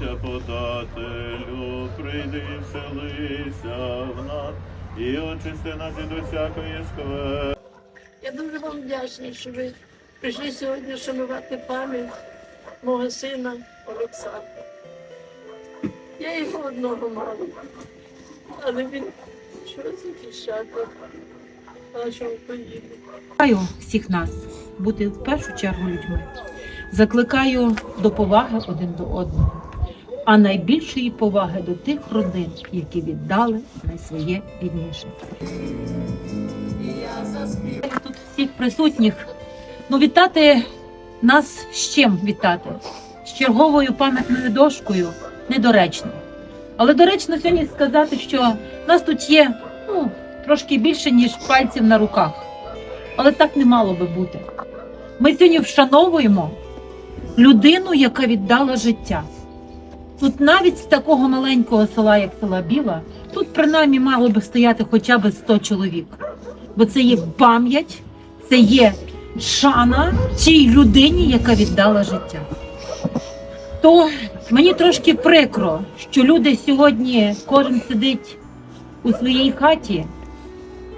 життя подателю, прийди і вселися в нас, і очисти нас від усякої скверни. Я дуже вам вдячна, що ви прийшли сьогодні шанувати пам'ять мого сина Олександра. Я його одного мала, але він щось захищати нашу Україну. Закликаю всіх нас бути в першу чергу людьми. Закликаю до поваги один до одного, а найбільшої поваги до тих родин, які віддали найсвоє рідніше. Тут всіх присутніх. Ну, вітати нас з чим вітати? З черговою пам'ятною дошкою недоречно. Але доречно сьогодні сказати, що нас тут є ну, трошки більше, ніж пальців на руках. Але так не мало би бути. Ми сьогодні вшановуємо людину, яка віддала життя. Тут навіть з такого маленького села, як села Біла, тут принаймні мало би стояти хоча б 100 чоловік. Бо це є пам'ять, це є шана цій людині, яка віддала життя. То мені трошки прикро, що люди сьогодні, кожен сидить у своїй хаті,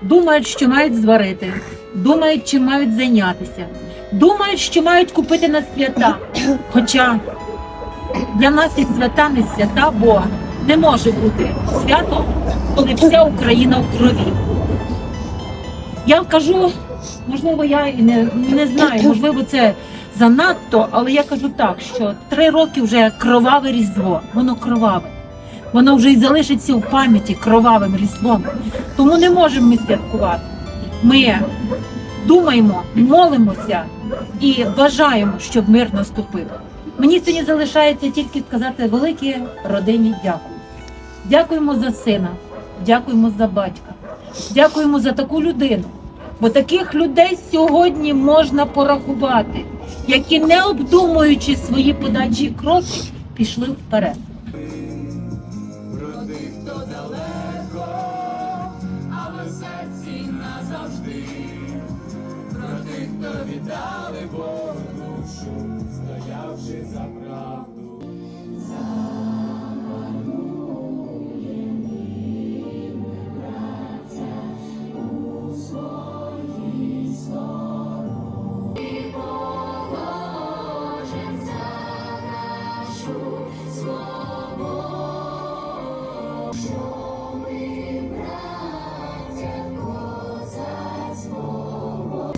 думають, що мають зварити, думають, чим мають зайнятися, думають, що мають купити на свята. Хоча для нас і свята не свята, бо не може бути свято, коли вся Україна в крові. Я кажу, можливо, я і не, не знаю, можливо, це занадто, але я кажу так, що три роки вже кроваве різдво, воно кроваве. Воно вже й залишиться в пам'яті кровавим різдвом. Тому не можемо ми святкувати. Ми думаємо, молимося і бажаємо, щоб мир наступив. Мені сьогодні залишається тільки сказати великій родині дякую. Дякуємо за сина, дякуємо за батька, дякуємо за таку людину. Бо таких людей сьогодні можна порахувати, які, не обдумуючи свої подальші кроки, пішли вперед. Про тих, хто далеко,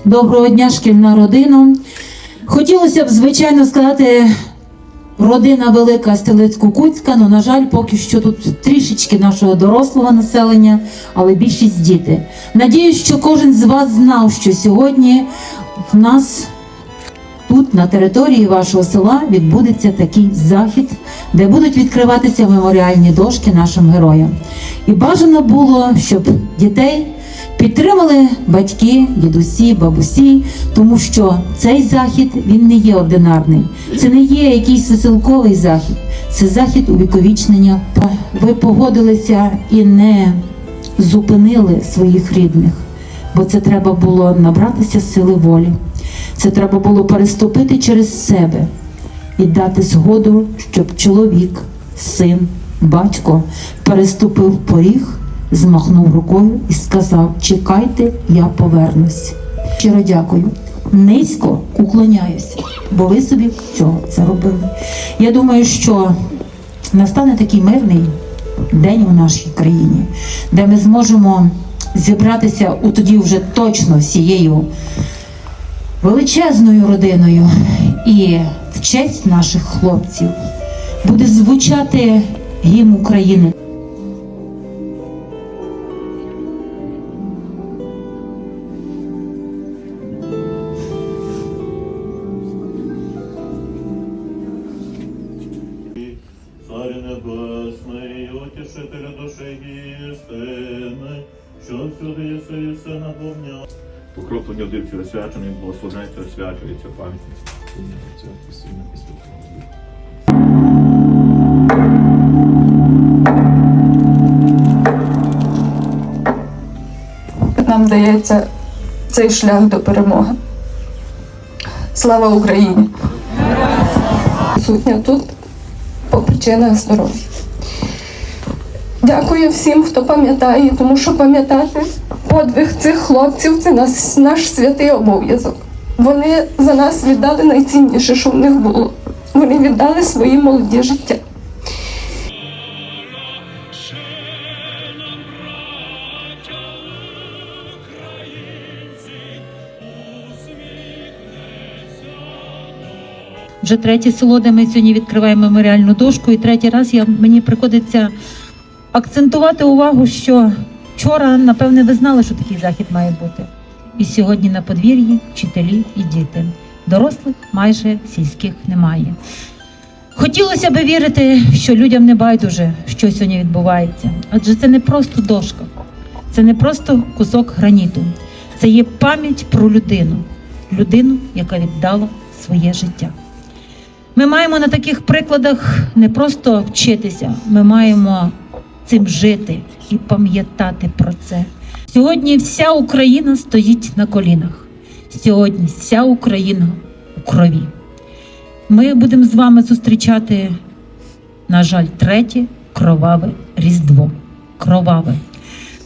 Доброго дня, шкільна родина. Хотілося б, звичайно, сказати родина велика Стелицько-Куцька, але, на жаль, поки що тут трішечки нашого дорослого населення, але більшість діти. Надіюсь, що кожен з вас знав, що сьогодні в нас тут, на території вашого села, відбудеться такий захід, де будуть відкриватися меморіальні дошки нашим героям. І бажано було, щоб дітей підтримали батьки, дідусі, бабусі, тому що цей захід він не є ординарний. Це не є якийсь веселковий захід, це захід увіковічнення. Ви погодилися і не зупинили своїх рідних, бо це треба було набратися сили волі. Це треба було переступити через себе і дати згоду, щоб чоловік, син, батько переступив поріг, змахнув рукою і сказав: Чекайте, я повернусь. Щиро дякую. Низько уклоняюся, бо ви собі цього заробили. Я думаю, що настане такий мирний день у нашій країні, де ми зможемо зібратися у тоді вже точно всією величезною родиною і в честь наших хлопців буде звучати гімн України. Царю небесний, утішителю душі істини, що всюди єси і все наповняв. Покроплення дивці освячений, благословляється, освячується пам'ять. Отця і Сина і Святого Духа. дається цей шлях до перемоги. Слава Україні! Сутня тут по причинах здоров'я. Дякую всім, хто пам'ятає, тому що пам'ятати подвиг цих хлопців це наш, наш святий обов'язок. Вони за нас віддали найцінніше, що в них було. Вони віддали свої молоді життя. Вже третє село, де ми сьогодні відкриваємо меморіальну дошку, і третій раз я, мені приходиться акцентувати увагу, що вчора, напевне, ви знали, що такий захід має бути. І сьогодні на подвір'ї вчителі і діти. Дорослих майже сільських немає. Хотілося би вірити, що людям не байдуже, що сьогодні відбувається. Адже це не просто дошка, це не просто кусок граніту, це є пам'ять про людину, людину, яка віддала своє життя. Ми маємо на таких прикладах не просто вчитися, ми маємо цим жити і пам'ятати про це. Сьогодні вся Україна стоїть на колінах. Сьогодні вся Україна у крові. Ми будемо з вами зустрічати, на жаль, третє кроваве Різдво. Кроваве.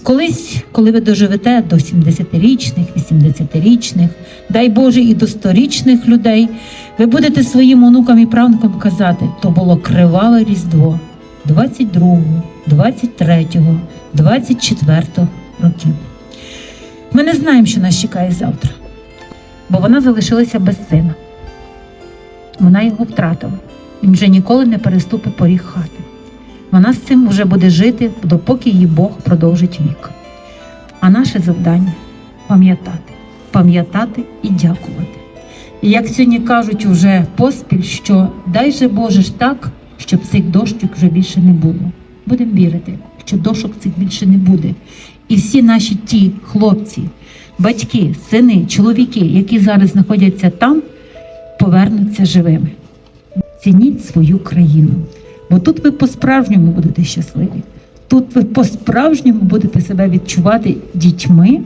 Колись, коли ви доживете до 70-річних, 80-річних, дай Боже, і до 100-річних людей, ви будете своїм онукам і правнукам казати, то було криваве Різдво 22, 23, 24 років. Ми не знаємо, що нас чекає завтра, бо вона залишилася без сина. Вона його втратила. Він вже ніколи не переступить поріг хати. Вона з цим вже буде жити, допоки її Бог продовжить вік. А наше завдання пам'ятати, пам'ятати і дякувати. І як сьогодні кажуть уже поспіль, що дай же Боже ж так, щоб цих дощок вже більше не було. Будемо вірити, що дошок цих більше не буде. І всі наші ті хлопці, батьки, сини, чоловіки, які зараз знаходяться там, повернуться живими. Цініть свою країну. Бо тут ви по-справжньому будете щасливі. Тут ви по-справжньому будете себе відчувати дітьми,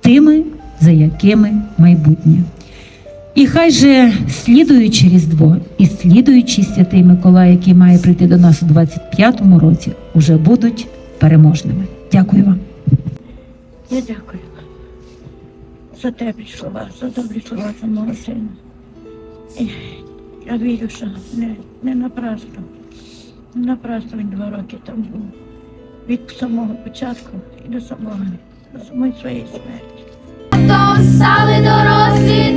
тими, за якими майбутнє. І хай же слідуючи Різдво і слідуючий святий Миколай, який має прийти до нас у 25-му році, уже будуть переможними. Дякую вам. Я дякую за теплі слова, за добрі слова за мого сина. Я вірю, що не, не напрасно. Не напрасно він два роки там був. Від самого початку і до самого до самої своєї смерті. То стали дорослі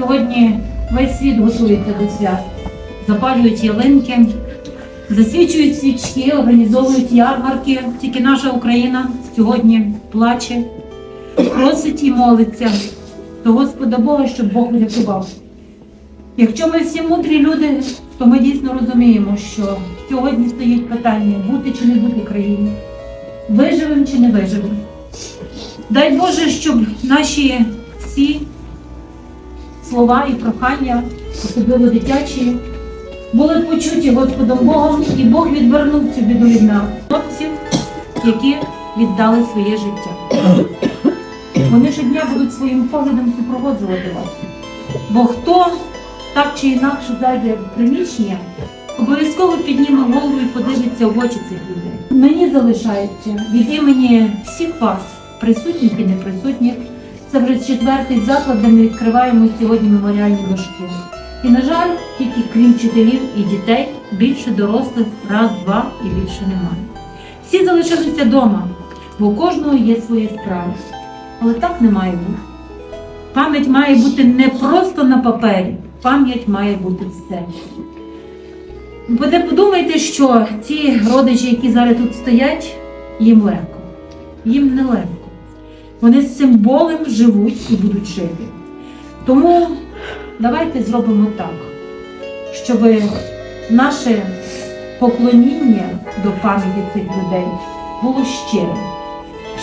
Сьогодні весь світ готується до свят. Запалюють ялинки, засвічують свічки, організовують ярмарки. Тільки наша Україна сьогодні плаче, просить і молиться до Господа Бога, щоб Бог врятував. Якщо ми всі мудрі люди, то ми дійсно розуміємо, що сьогодні стоїть питання бути чи не бути країні, виживемо чи не виживемо. Дай Боже, щоб наші всі слова і прохання, особливо дитячі, були почуті Господом Богом, і Бог відвернув цю біду від нас, хлопців, які віддали своє життя. Вони щодня будуть своїм поглядом супроводжувати вас. Бо хто так чи інакше зайде в приміщення, обов'язково підніме голову і подивиться в очі цих людей. Мені залишається від імені всіх вас, присутніх і неприсутніх. Це вже четвертий заклад, де ми відкриваємо сьогодні меморіальні дошки. І, на жаль, тільки крім вчителів і дітей, більше дорослих раз, два і більше немає. Всі залишилися вдома, бо у кожного є свої справи. Але так не має бути. Пам'ять має бути не просто на папері, пам'ять має бути в серці. Ви не подумайте, що ці родичі, які зараз тут стоять, їм легко. Їм не легко. Вони з цим болем живуть і будуть жити. Тому давайте зробимо так, щоб наше поклоніння до пам'яті цих людей було щирим,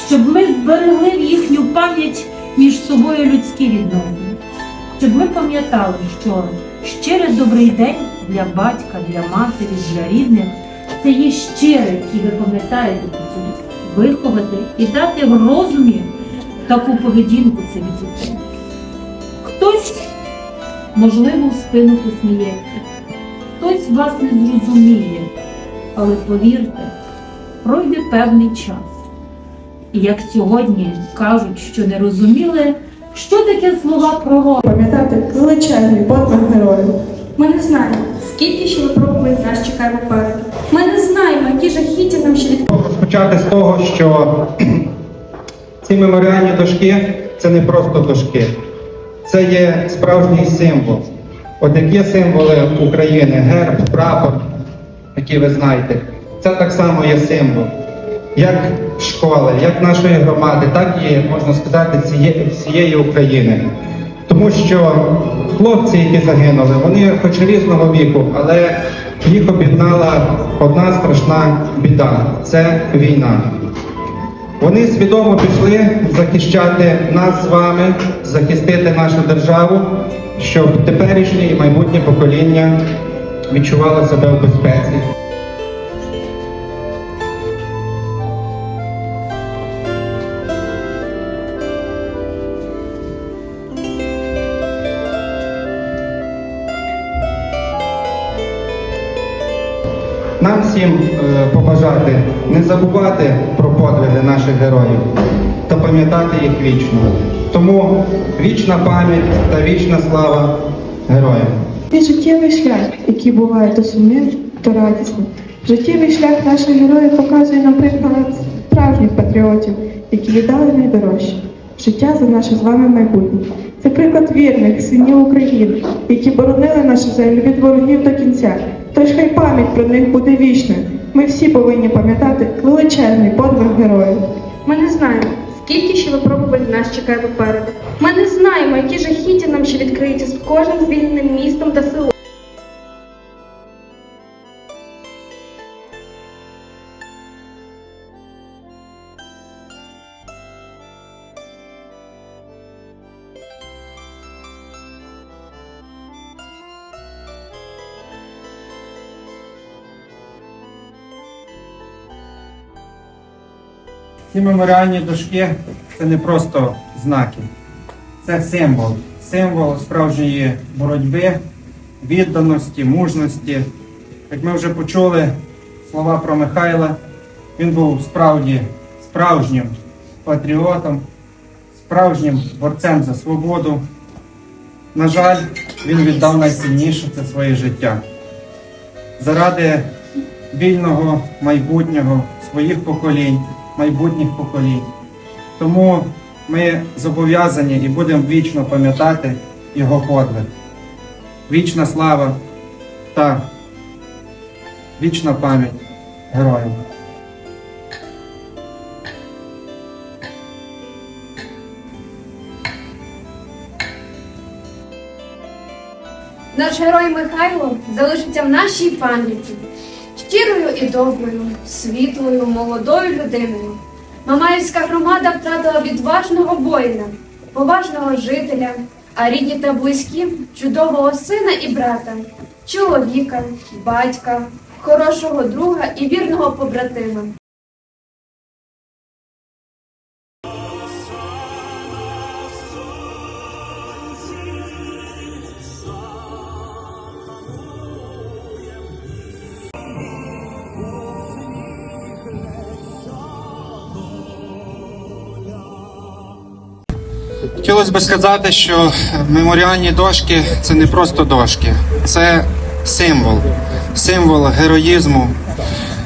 щоб ми зберегли в їхню пам'ять між собою людські відносини, щоб ми пам'ятали, що щирий добрий день для батька, для матері, для рідних це є щире, і ви пам'ятаєте виховати і дати в розумі таку поведінку цих дітей. Хтось, можливо, в спину посміється, хтось вас не зрозуміє, але повірте, пройде певний час. І як сьогодні кажуть, що не розуміли, що таке слова пророка. пам'ятати величезний подвиг героїв. Ми не знаємо, скільки ще випробувань нас чекає попереду. Ми не знаємо, які жахіття нам ще від Розпочати з того, що ці меморіальні дошки це не просто дошки, це є справжній символ. От як є символи України, герб, прапор, які ви знаєте, це так само є символ. Як школи, як нашої громади, так і, можна сказати, всієї України. Тому що хлопці, які загинули, вони хоч різного віку, але їх об'єднала одна страшна біда це війна. Вони свідомо пішли захищати нас з вами, захистити нашу державу, щоб теперішнє і майбутнє покоління відчувало себе в безпеці. Нам всім е, побажати не забувати про подвиги наших героїв та пам'ятати їх вічно. Тому вічна пам'ять та вічна слава героям. Це життєвий шлях, який буває то сумним, то радісним. Життєвий шлях наших героїв показує нам приклад справжніх патріотів, які віддали найдорожче. Життя за наше з вами майбутнє. Це приклад вірних синів України, які боронили нашу землю від ворогів до кінця. Тож хай пам'ять про них буде вічною. Ми всі повинні пам'ятати величезний подвиг героїв. Ми не знаємо, скільки ще випробувань нас чекає попереду. Ми не знаємо, які жахіття нам ще відкриються з кожним звільненим містом та селом. Ці меморіальні дошки це не просто знаки, це символ, символ справжньої боротьби, відданості, мужності. Як ми вже почули слова про Михайла, він був справді справжнім патріотом, справжнім борцем за свободу. На жаль, він віддав найсильніше це своє життя. Заради вільного майбутнього своїх поколінь, майбутніх поколінь. Тому ми зобов'язані і будемо вічно пам'ятати його подвиг. Вічна слава та вічна пам'ять героям. Наш герой Михайло залишиться в нашій пам'яті щирою і доброю, світлою, молодою людиною. Мамаївська громада втратила відважного воїна, поважного жителя, а рідні та близькі чудового сина і брата, чоловіка, батька, хорошого друга і вірного побратима. Хотілося б сказати, що меморіальні дошки це не просто дошки, це символ, символ героїзму,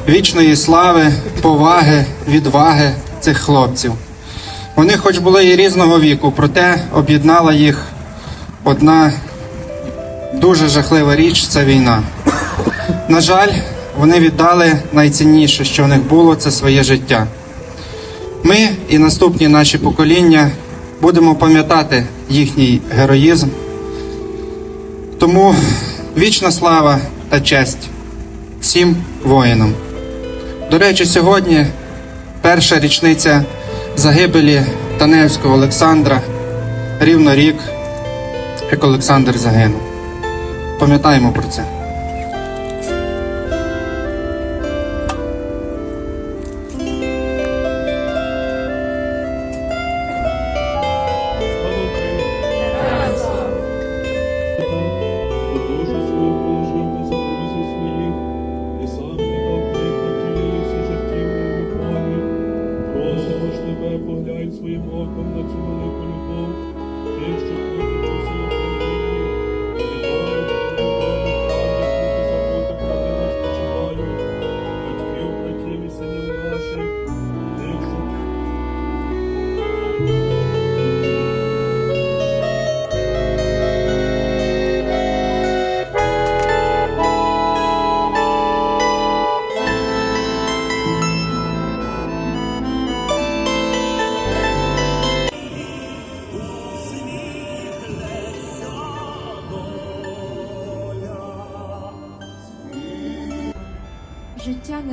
вічної слави, поваги, відваги цих хлопців. Вони, хоч були і різного віку, проте об'єднала їх одна дуже жахлива річ це війна. На жаль, вони віддали найцінніше, що в них було, це своє життя. Ми і наступні наші покоління будемо пам'ятати їхній героїзм. Тому вічна слава та честь всім воїнам. До речі, сьогодні перша річниця загибелі Таневського Олександра, рівно рік, як Олександр загинув. Пам'ятаємо про це. Своїм оком на цю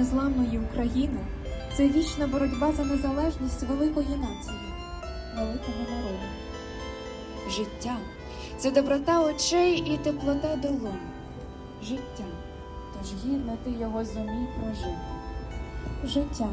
незламної України це вічна боротьба за незалежність великої нації, великого народу. Життя це доброта очей і теплота долонь. Життя, тож гідно ти його зумій прожити. Життя